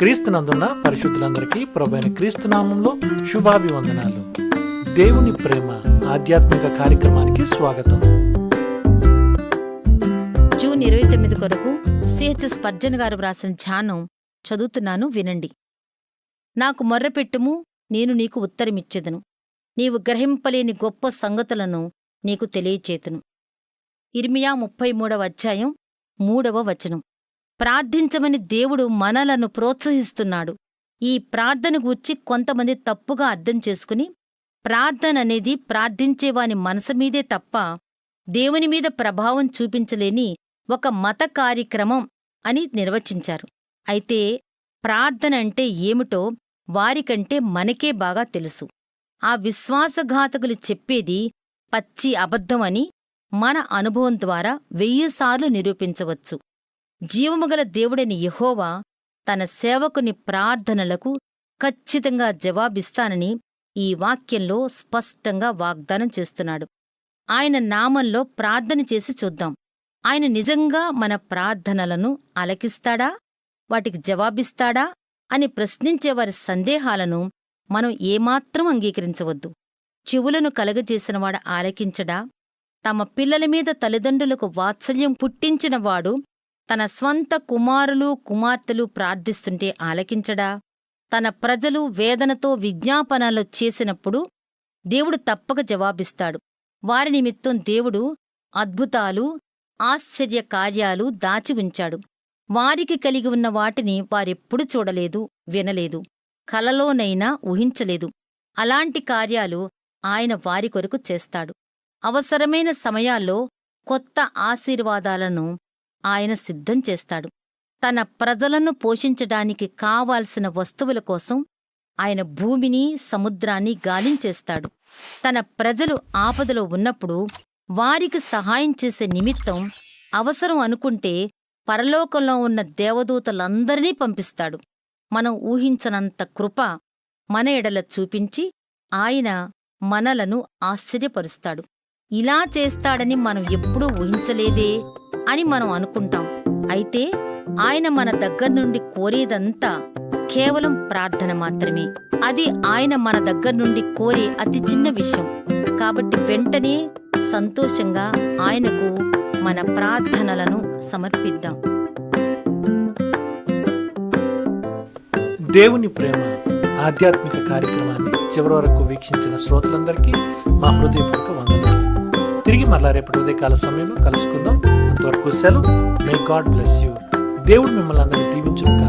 క్రీస్తునందున్న పరిశుద్ధులందరికీ ప్రభైన క్రీస్తు నామంలో శుభాభివందనాలు. దేవుని ప్రేమ ఆధ్యాత్మిక కార్యక్రమానికి స్వాగతం. జూన్ ఇరవై తొమ్మిది కొరకు సిహెచ్ స్పర్జన్ గారు వ్రాసిన ధ్యానం చదువుతున్నాను వినండి. నాకు మొర్రపెట్టుము నేను నీకు ఉత్తరమిచ్చెదను. నీవు గ్రహింపలేని గొప్ప సంగతులను నీకు తెలియచేతును. ఇర్మియా ముప్పై మూడవ అధ్యాయం మూడవ వచనం. ప్రార్థించమని దేవుడు మనలను ప్రోత్సహిస్తున్నాడు. ఈ ప్రార్థన గూర్చి కొంతమంది తప్పుగా అర్థం చేసుకుని ప్రార్థన అనేది ప్రార్థించేవాని మనసమీదే తప్ప దేవునిమీద ప్రభావం చూపించలేని ఒక మత కార్యక్రమం అని నిర్వచించారు. అయితే ప్రార్థన అంటే ఏమిటో వారికంటే మనకే బాగా తెలుసు. ఆ విశ్వాసఘాతకులు చెప్పేది పచ్చి అబద్ధమని మన అనుభవం ద్వారా వెయ్యిసార్లు నిరూపించవచ్చు. జీవముగల దేవుడైన యహోవా తన సేవకుని ప్రార్థనలకు ఖచ్చితంగా జవాబిస్తానని ఈ వాక్యంలో స్పష్టంగా వాగ్దానం చేస్తున్నాడు. ఆయన నామంలో ప్రార్థన చేసి చూద్దాం. ఆయన నిజంగా మన ప్రార్థనలను అలకిస్తాడా వాటికి జవాబిస్తాడా? అని ప్రశ్నించేవారి సందేహాలను మనం ఏమాత్రం అంగీకరించవద్దు. చెవులను కలగజేసినవాడు ఆలకించడా? తమ పిల్లల మీద తల్లిదండ్రులకు వాత్సల్యం పుట్టించినవాడు తన స్వంత కుమారులు కుమార్తెలు ప్రార్థిస్తుంటే ఆలకించడా? తన ప్రజలు వేదనతో విజ్ఞాపనలు చేసినప్పుడు దేవుడు తప్పక జవాబిస్తాడు. వారి నిమిత్తం దేవుడు అద్భుతాలు ఆశ్చర్య కార్యాలు దాచి ఉంచాడు. వారికి కలిగి ఉన్న వాటిని వారెప్పుడు చూడలేదు వినలేదు కలలోనైనా ఊహించలేదు. అలాంటి కార్యాలు ఆయన వారి కొరకు చేస్తాడు. అవసరమైన సమయాల్లో కొత్త ఆశీర్వాదాలను ఆయన సిద్ధం చేస్తాడు. తన ప్రజలను పోషించడానికి కావాల్సిన వస్తువుల కోసం ఆయన భూమిని సముద్రాన్ని గాలించేస్తాడు తన ప్రజలు ఆపదలో ఉన్నప్పుడు వారికి సహాయం చేసే నిమిత్తం అవసరం అనుకుంటే పరలోకంలో ఉన్న దేవదూతలందరినీ పంపిస్తాడు. మనం ఊహించనంత కృప మన ఎడల చూపించి ఆయన మనలను ఆశ్చర్యపరుస్తాడు. ఇలా చేస్తాడని మనం ఎప్పుడూ ఊహించలేదే? అని మనం అనుకుంటాం. అయితే ఆయన మన దగ్గర నుండి కోరేదంతా కేవలం ప్రార్థన మాత్రమే. అది ఆయన మన దగ్గర నుండి కోరే అతి చిన్న విషయం. కాబట్టి వెంటనే సంతోషంగా ఆయనకు మన ప్రార్థనలను సమర్పిద్దాం. దేవుని ప్రేమ ఆధ్యాత్మిక కార్యక్రమాన్ని చివరి వరకు వీక్షించిన శ్రోతలందరికీ మా హృదయపూర్వక వందనాలు. తిరిగి మరలా రేపటి ఉదయకాల సమయంలో కలుసుకుందాం. అంతవరకు సెలవు. మే గాడ్ బ్లెస్ యూ దేవుడు మిమ్మల్ని అందరినీ దీవించును.